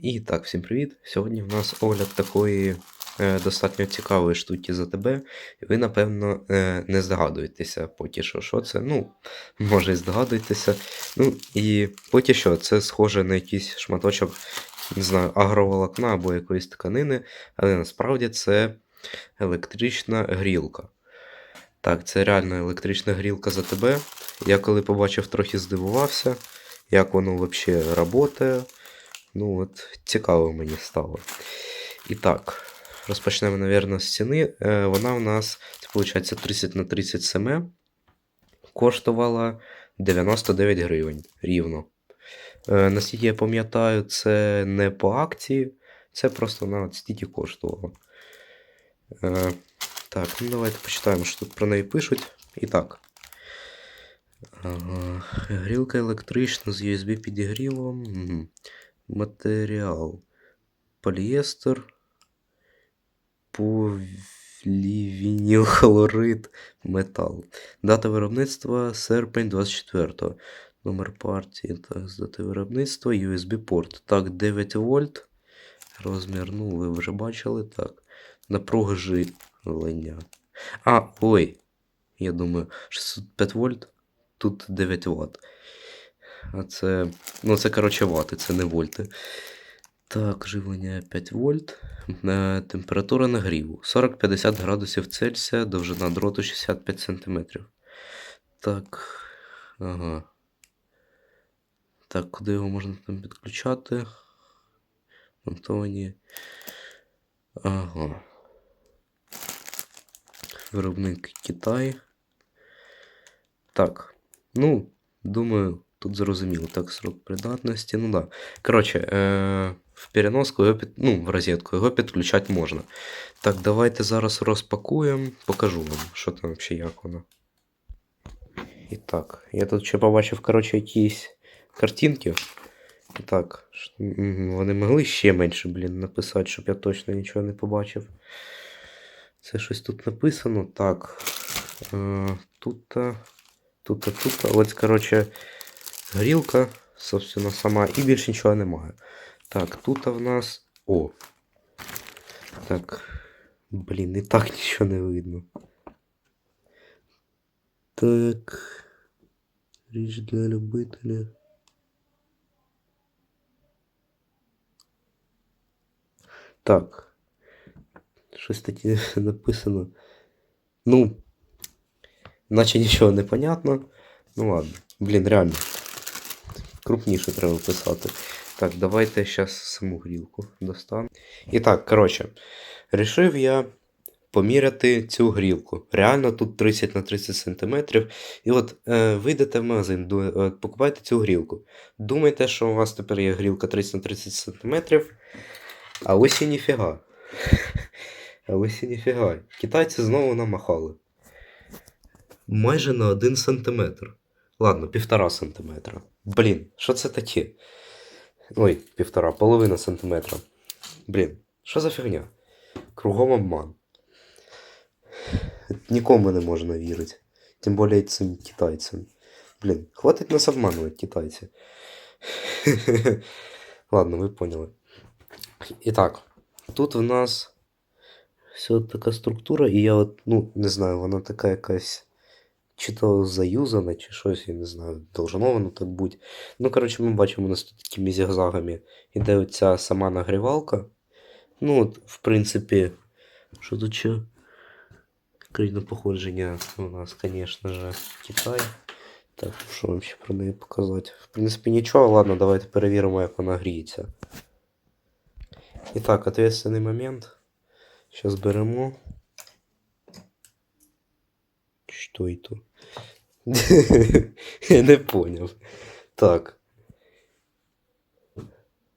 І так, всім привіт! Сьогодні в нас огляд такої е, достатньо цікавої штуки за тебе. Ви, напевно, е, не здогадуєтеся поки що, що це. Ну, може і здогадуєтеся. Ну, і поки що це схоже на якийсь шматочок, не знаю, агроволокна або якоїсь тканини, але насправді це електрична грілка. Так, це реально електрична грілка за тебе. Я коли побачив, трохи здивувався, як воно взагалі працює. Ну от, цікаво мені стало. І так, розпочнемо, мабуть, з ціни. Е, Вона у нас, це виходить, 30 на 30 см, коштувала 99 гривень рівно. Е, Наскільки я пам'ятаю, це не по акції, це просто от стільки коштувала. Е, Так, ну давайте почитаємо, що тут про неї пишуть. І так. Грілка електрична з USB підігрівом. Матеріал. Полієстер. Полівінілхлорид. Метал. Дата виробництва серпень 24. Номер партії. Так, з дати виробництва. USB порт. Так, 9 вольт. Розмір, ну, ви вже бачили. Так. Напруга живлення. А, ой. Я думаю, 605 вольт. Тут 9 Вт. А це. Ну, це, коротше, вати, це не вольти. Так, живлення 5 вольт. Е, Температура нагріву 40-50 градусів Цельсія, довжина дроту 65 см. Так. Ага. Так, куди його можна там підключати? Монтовані. Ага. Виробник Китай. Так. Ну, думаю, тут зрозуміло. Так, срок придатності. Ну да. Коротше, е- в переноску його під... ну, в розетку його підключати можна. Так, давайте зараз розпакуємо, покажу вам, що там взагалі як воно. І так, я тут ще побачив, коротше, якісь картинки. І так, вони могли ще менше, блін, написати, щоб я точно нічого не побачив. Це щось тут написано. Так. Е, тут-то, Тут, тут. Ось, коротше, грілка, собственно, сама, і більше нічого немає. Так, тут в нас. О. Так. Блін, і так нічого не видно. Так. Річ для любителя. Так. Щось таке написано. Ну. Наче нічого не понятно. Ну ладно. Блін, реально. Крупніше треба писати. Так, давайте зараз саму грілку достану. І так, коротше, рішив я поміряти цю грілку. Реально тут 30 на 30 см. І от е, вийдете в магазин, е, покупайте цю грілку. Думайте, що у вас тепер є грілка 30 на 30 см. А ось і ніфіга. А ось і ніфіга. Китайці знову намахали. Майже на 1 сантиметр. Ладно, півтора сантиметра. Блін, що це таке? Ой, півтора, половина сантиметра. Блін, що за фігня? Кругом обман. Нікому не можна вірити. Тим більше цим китайцям. Блін, хватить нас обманувати, китайці. Ладно, ви поняли. І так, тут в нас все така структура, і я от, ну, не знаю, вона така якась. Чи то заюзана, чи щось, я не знаю, должно воно так бути. Ну, коротше, ми бачимо, у нас тут такими зігзагами іде оця сама нагрівалка. Ну, от, в принципі, що тут ще? Країна походження у нас, звісно же, Китай. Так, що вам ще про неї показати? В принципі, нічого, ладно, давайте перевіримо, як вона гріється. І так, ответственний момент. Зараз беремо Що это? Я не понял. Так.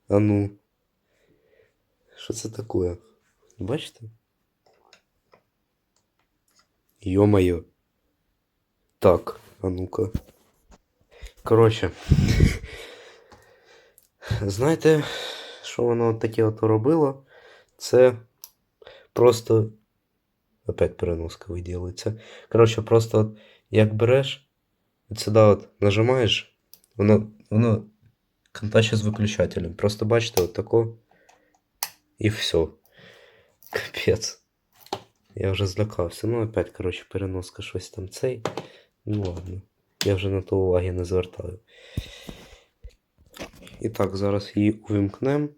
А ну. Що це таке? Бачите? Ё-моё. Так, а ну-ка. Коротше. Знаєте, що воно таке от робило? Це просто. Опять переноска виділиться. Коротше, просто от, як береш, от сюди от нажимаєш, воно, воно Контача з виключателем. Просто бачите, от тако. І все. Капець. Я вже злякався. Ну, опять, коротше, переноска щось там цей. Ну ладно. Я вже на то уваги не звертаю. І так, зараз її увімкнемо.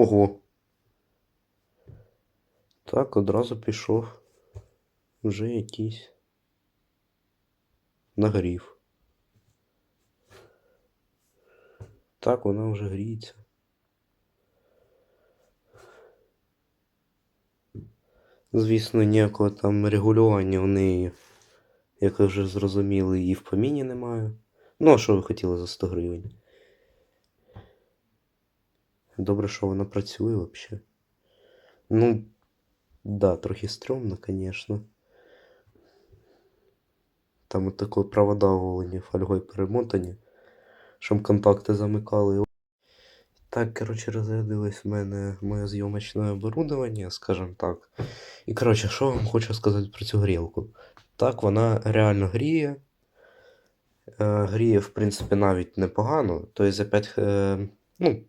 Ого. Так, одразу пішов. Вже якийсь нагрів. Так, вона вже гріється. Звісно, ніякого там регулювання в неї, як ви вже зрозуміли, і в поміні немає. Ну, а що ви хотіли за 100 гривень? Добре, що вона працює взагалі. Ну, да, трохи стрьомно, конечно. Там от такі провода оголені, фольгою перемотані, щоб контакти замикали. Так, коротше, розрядилось в мене моє зйомочне оборудовання, скажімо так. І коротше, що вам хочу сказати про цю грілку. Так, вона реально гріє. Е, гріє, в принципі, навіть непогано. Тобто за 5, е, ну,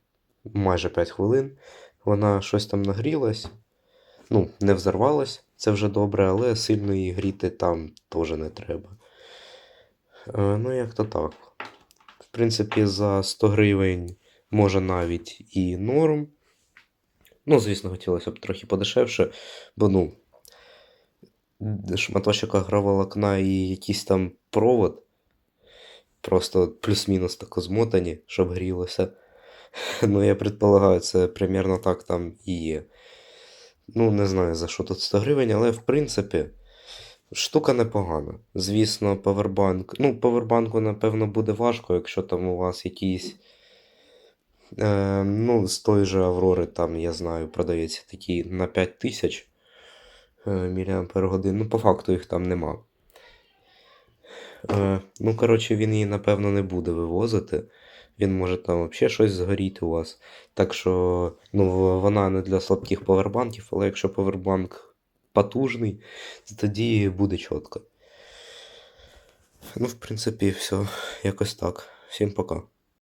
майже 5 хвилин вона щось там нагрілась. Ну, не взорвалась, це вже добре, але сильно її гріти там теж не треба. Е, ну, як то так. В принципі, за 100 гривень може навіть і норм. Ну, звісно, хотілося б трохи подешевше, бо ну, шматочок агроволокна і якийсь там провод. Просто плюс-мінус тако змотані, щоб грілося. Ну, я предполагаю, це примерно так там і є. Ну, не знаю за що тут 100 гривень, але в принципі штука непогана. Звісно, павербанк. Ну, павербанку, напевно, буде важко, якщо там у вас якийсь. Е, ну, з той же Аврори, там, я знаю, продається такий на 5000 мАч. Ну, по факту їх там нема. Е, ну, коротше, він її, напевно, не буде вивозити. Він може там взагалі щось згоріти у вас. Так що, ну, вона не для слабких павербанків, але якщо павербанк потужний, то тоді буде чітко. Ну, в принципі, все. Якось так. Всім пока.